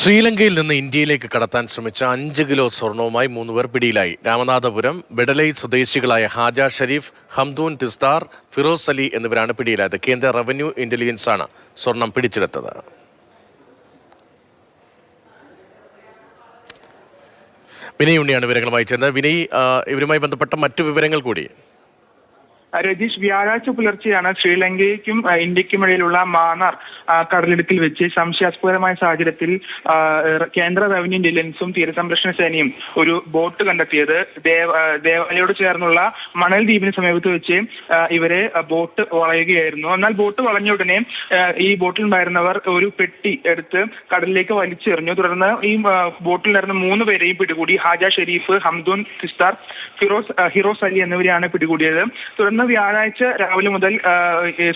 ശ്രീലങ്കയിൽ നിന്ന് ഇന്ത്യയിലേക്ക് കടത്താൻ ശ്രമിച്ച അഞ്ച് കിലോ സ്വർണവുമായി മൂന്നുപേർ പിടിയിലായി. രാമനാഥപുരം ബെഡലൈ സ്വദേശികളായ ഹാജ ഷരീഫ് ഹംദൂൻ തിസ്താർ ഫിറോസ് അലി എന്നിവരാണ് പിടിയിലായത്. കേന്ദ്ര റവന്യൂ ഇന്റലിജൻസ് ആണ് സ്വർണം പിടിച്ചെടുത്തത്. വിനയ് ഉണ്ണിയാണ് വിവരങ്ങളുമായി ചേർന്നത്. വിനയ് ഇവരുമായി ബന്ധപ്പെട്ട മറ്റു വിവരങ്ങൾ കൂടി. രതീഷ് വ്യാഴാഴ്ച പുലർച്ചെയാണ് ശ്രീലങ്കയ്ക്കും ആ, ഇന്ത്യക്കും ഇടയിലുള്ള മാന്നാർ കടലിടുക്കിൽ വെച്ച് സംശയാസ്പദമായ സാഹചര്യത്തിൽ കേന്ദ്ര റവന്യൂ ഇന്റലിജൻസും തീരസംരക്ഷണ സേനയും ഒരു ബോട്ട് കണ്ടെത്തിയത്. ദേവാലയോട് ചേർന്നുള്ള മണൽ ദ്വീപിന് സമീപത്ത് വെച്ച് ഇവരെ ബോട്ട് വളയുകയായിരുന്നു. എന്നാൽ ബോട്ട് വളഞ്ഞ ഉടനെ ഈ ബോട്ടിലുണ്ടായിരുന്നവർ ഒരു പെട്ടി എടുത്ത് കടലിലേക്ക് വലിച്ചെറിഞ്ഞു. തുടർന്ന് ഈ ബോട്ടിലുണ്ടായിരുന്ന മൂന്ന് പേരെയും പിടികൂടി. ഹാജ ഷെരീഫ് ഹംദൂൻ സിസ്താർ ഫിറോസ് ഹിറോസ് അലി എന്നിവരെയാണ് പിടികൂടിയത്. തുടർന്ന് വ്യാഴാഴ്ച രാവിലെ മുതൽ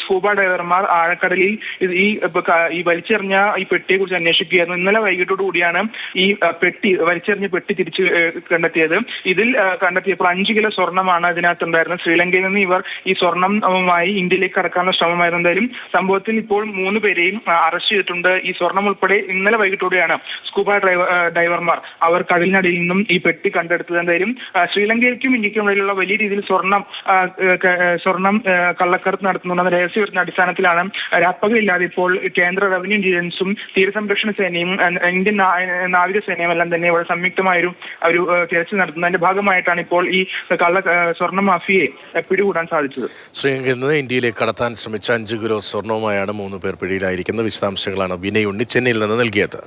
സ്കൂബ ഡൈവർമാർ ആഴക്കടലിൽ ഈ ഈ വലിച്ചെറിഞ്ഞ ഈ പെട്ടിയെ കുറിച്ച് അന്വേഷിക്കുകയായിരുന്നു. ഇന്നലെ വൈകിട്ടോടു കൂടിയാണ് ഈ പെട്ടി വലിച്ചെറിഞ്ഞ പെട്ടി തിരിച്ച് കണ്ടെത്തിയത്. ഇതിൽ കണ്ടെത്തിയപ്പോൾ അഞ്ച് കിലോ സ്വർണമാണ് അതിനകത്ത് ഉണ്ടായിരുന്നത് ശ്രീലങ്കയിൽ നിന്ന് ഇവർ ഈ സ്വർണവുമായി ഇന്ത്യയിലേക്ക് കടക്കാനുള്ള ശ്രമമായിരുന്നു. എന്തായാലും സംഭവത്തിൽ ഇപ്പോൾ മൂന്ന് പേരെയും അറസ്റ്റ് ചെയ്തിട്ടുണ്ട്. ഈ സ്വർണം ഉൾപ്പെടെ ഇന്നലെ വൈകിട്ടോടെയാണ് സ്കൂബ ഡ്രൈവർ ഡൈവർമാർ അവർ കടലിനടിയിൽ നിന്നും ഈ പെട്ടി കണ്ടെടുത്തത്. എന്തായാലും ശ്രീലങ്കയിലേക്കും ഇന്ത്യക്കും ഇടയിലുള്ള വലിയ രീതിയിൽ സ്വർണം സ്വർണം കള്ളക്കടത്ത് നടത്തുന്നുണ്ടെന്ന രഹസ്യ വരുന്ന അടിസ്ഥാനത്തിലാണ് രാപ്പകലില്ലാതെ ഇപ്പോൾ കേന്ദ്ര റവന്യൂ ഇന്റലിജൻസും തീരസംരക്ഷണ സേനയും ഇന്ത്യൻ നാവികസേനയും എല്ലാം തന്നെ ഇവിടെ സംയുക്തമായൊരു ഒരു തിരച്ചിൽ നടത്തുന്നത് അതിന്റെ ഭാഗമായിട്ടാണ് ഇപ്പോൾ ഈ കള്ള സ്വർണ മാഫിയെ പിടികൂടാൻ സാധിച്ചത്. ശ്രീലങ്കയിൽ നിന്ന് ഇന്ത്യയിലേക്ക് കടത്താൻ ശ്രമിച്ച അഞ്ച് കിലോ സ്വർണവുമായാണ് മൂന്ന് പേർ പിടിയിലായിരിക്കുന്ന വിശദാംശങ്ങളാണ് വിനയ് ഉണ്ണി ചെന്നൈയിൽ നിന്ന് നൽകിയത്.